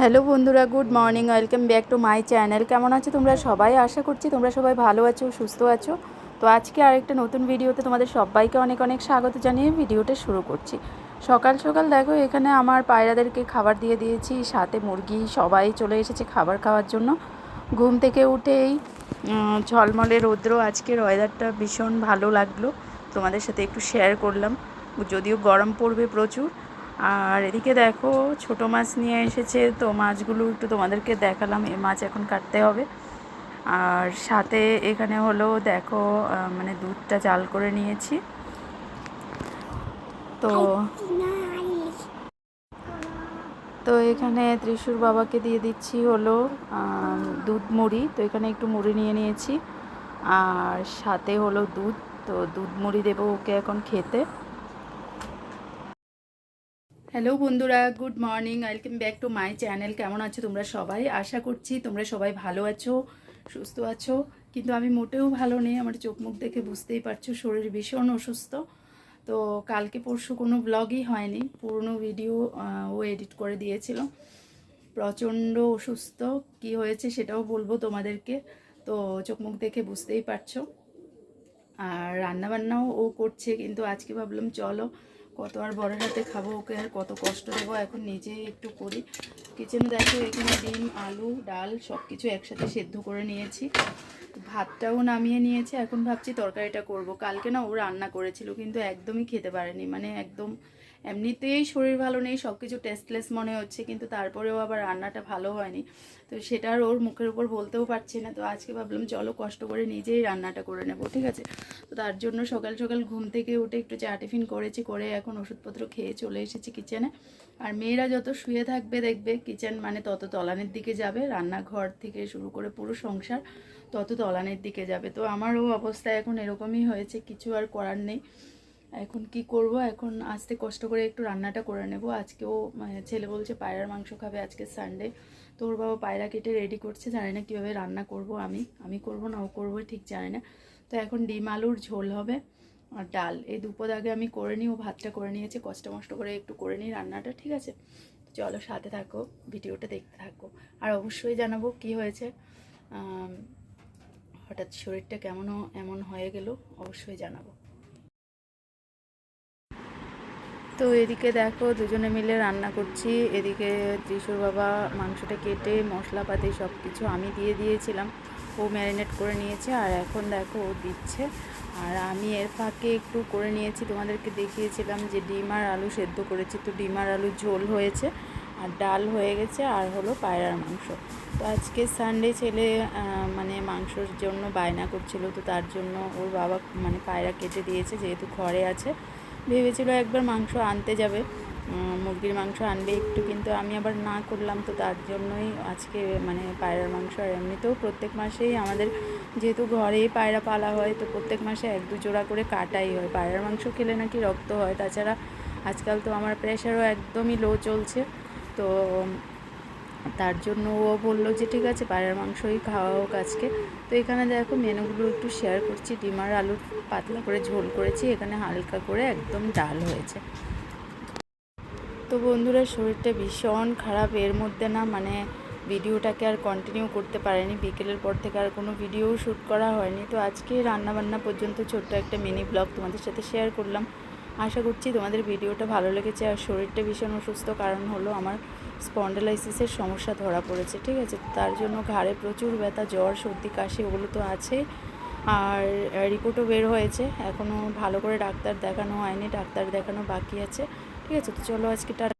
Hello বন্ধুরা, good morning, welcome back to my channel. কেমন আছো তোমরা? সবাই আশা করছি তোমরা সবাই ভালো আছো, সুস্থ আছো। তো আজকে আরেকটা নতুন ভিডিওতে তোমাদের সবাইকে অনেক অনেক স্বাগত জানিয়ে ভিডিওটা শুরু করছি। সকাল সকাল দেখো, এখানে আমার পায়রাদেরকে খাবার দিয়ে দিয়েছি, সাথে মুরগি, সবাই চলে এসেছে খাবার খাওয়ার জন্য। ঘুম থেকে উঠেই ঝলমলে রৌদ্র, আজকের ওয়েদারটা ভীষণ ভালো লাগল। তোমাদের সাথে একটু শেয়ার করলাম, যদিও গরম পড়বে প্রচুর। আর এদিকে দেখো ছোট মাছ নিয়ে এসেছে। তো মাছগুলো একটু তোমাদেরকে দেখালাম এই মাছ এখন কাটতে হবে। আর সাথে এখানে হলো দেখো মানে দুধটা জাল করে নিয়েছি। তো তো এখানে ত্রিশুর বাবাকে দিয়ে দিচ্ছি হলো দুধ মুড়ি। তো এখানে একটু মুড়ি নিয়ে নিয়েছি। আর সাথে হলো দুধ। তো দুধ মুড়ি দেবো ওকে এখন খেতে। হ্যালো বন্ধুরা good morning welcome back to my channel কেমন আছো তোমরা সবাই? আশা করছি তোমরা সবাই ভালো আছো, সুস্থ আছো। কিন্তু আমি মোটেও ভালো নেই, আমার চোখ মুখ দেখে বুঝতেই পারছ, শরীর ভীষণ অসুস্থ। তো কালকে পরশু কোনো ব্লগই হয়নি, পুরনো ভিডিও ও এডিট করে দিয়েছিল। প্রচণ্ড অসুস্থ, কি হয়েছে সেটাও বলব তোমাদেরকে। তো চোখ মুখ দেখে বুঝতেই পারছ। আর রান্নাবান্নাও ও করছে, কিন্তু আজকে ভাবলাম চলো কত আর বড়ের হাতে খাব, ওকে আর কত কষ্ট দেবো, এখন নিজেই একটু করি। কিচেনে দেখো, এখানে ডিম, আলু, ডাল সব কিছু একসাথে সেদ্ধ করে নিয়েছি। ভাতটাও নামিয়ে নিয়েছি, এখন ভাবছি তরকারিটা করব। কালকে না ও রান্না করেছিল, কিন্তু একদমই খেতে পারেনি মানে একদম এমনিতেই শরীর ভালো নেই সব কিছু টেস্টলেস মনে হচ্ছে, কিন্তু তারপরেও আবার রান্নাটা ভালো হয়নি। তো সেটা আর ওর মুখের উপর বলতেও পারছি না। তো আজকে ভাবলাম, চলো কষ্ট করে নিজেই রান্নাটা করে নেব ঠিক আছে? তো তার জন্য সকাল সকাল ঘুম থেকে উঠে একটু চা টিফিন করেছি, করে এখন ওষুধপত্র খেয়ে চলে এসেছি কিচেনে আর মেয়েরা যত শুয়ে থাকবে দেখবে কিচেন মানে তত তলানের দিকে যাবে, রান্নাঘর থেকে শুরু করে পুরো সংসার তত তলানের দিকে যাবে। তো আমারও অবস্থা এখন এরকমই হয়েছে, কিছু আর করার নেই। এখন কি করব? এখন আস্তে কষ্ট করে একটু রান্নাটা করে নেব। আজকেও মানে ছেলে বলছে পায়রার মাংস খাবে আজকে সানডে তো ওর বাবা পায়রা কেটে রেডি করছে। জানি না কীভাবে রান্না করব আমি। আমি করব না ও করব ঠিক জানি না। তো এখন ডিম আলুর ঝোল হবে আর ডাল। এই দুপদ আগে আমি করে নিই। ও ভাতটা করে নিয়েছে। কষ্ট মষ্ট করে একটু করে নিই রান্নাটা, ঠিক আছে? চলো সাথে থাকো, ভিডিওটা দেখতে থাকো। আর অবশ্যই জানাব কি হয়েছে। হঠাৎ শরীরটা কেমনও, এমন হয়ে গেল, অবশ্যই জানাব। তো এদিকে দেখো দুজনে মিলে রান্না করছি। এদিকে ত্রিশুর বাবা মাংসটা কেটে, মশলাপাতি সব কিছু আমি দিয়ে দিয়েছিলাম। ও ম্যারিনেট করে নিয়েছে আর এখন দেখো ও দিচ্ছে। আর আমি এর ফাঁকে একটু করে নিয়েছি, তোমাদেরকে দেখিয়েছিলাম যে ডিম আর আলু সেদ্ধ করেছি। তো ডিম আর আলু ঝোল হয়েছে আর ডাল হয়ে গেছে আর হলো পায়রার মাংস। তো আজকে সানডে ছেলে মানে মাংসর জন্য বায়না করছিল। তো তার জন্য ওর বাবা মানে পায়রা কেটে দিয়েছে, যেহেতু ঘরে আছে। ভেবেছিল একবার মাংস আনতে যাবে। মুরগির মাংস আনবে একটু, কিন্তু আমি আবার না করলাম তো তার জন্যই আজকে মানে পায়রার মাংস। আর এমনিতেও প্রত্যেক মাসেই আমাদের যেহেতু ঘরেই পায়রা পালা হয়, তো প্রত্যেক মাসে এক দু জোড়া করে কাটাই হয়। পায়রার মাংস খেলে নাকি রক্ত হয়, তাছাড়া আজকাল তো আমার প্রেশারও একদমই লো চলছে। তো তার জন্য ও বলল যে, ঠিক আছে পায়রার মাংসই খাওয়া হোক আজকে। তো এখানে দেখো মেনুগুলো একটু শেয়ার করছি। ডিম আর আলুর পাতলা করে ঝোল করেছি। এখানে হালকা করে একদম ডাল হয়েছে। তো বন্ধুরা, শরীরটা ভীষণ খারাপ। এর মধ্যে না মানে ভিডিওটাকে আর কন্টিনিউ করতে পারেনি। বিকেলের পর থেকে আর কোনো ভিডিও শ্যুট করা হয়নি। তো আজকে রান্নাবান্না পর্যন্ত ছোট্ট একটা মিনি ব্লগ তোমাদের সাথে শেয়ার করলাম। আশা করছি তোমাদের ভিডিওটা ভালো লেগেছে আর শরীরটা ভীষণ অসুস্থ কারণ হলো আমার স্পন্ডেলাইসিসের সমস্যা ধরা পড়েছে, ঠিক আছে? তার জন্য ঘাড়ে প্রচুর ব্যথা, জ্বর, সর্দি, কাশি ওগুলো তো আছে। আর রিপোর্টও বের হয়েছে। এখনও ভালো করে ডাক্তার দেখানো হয়নি, ডাক্তার দেখানো বাকি আছে, ঠিক আছে? তো চলো আজকে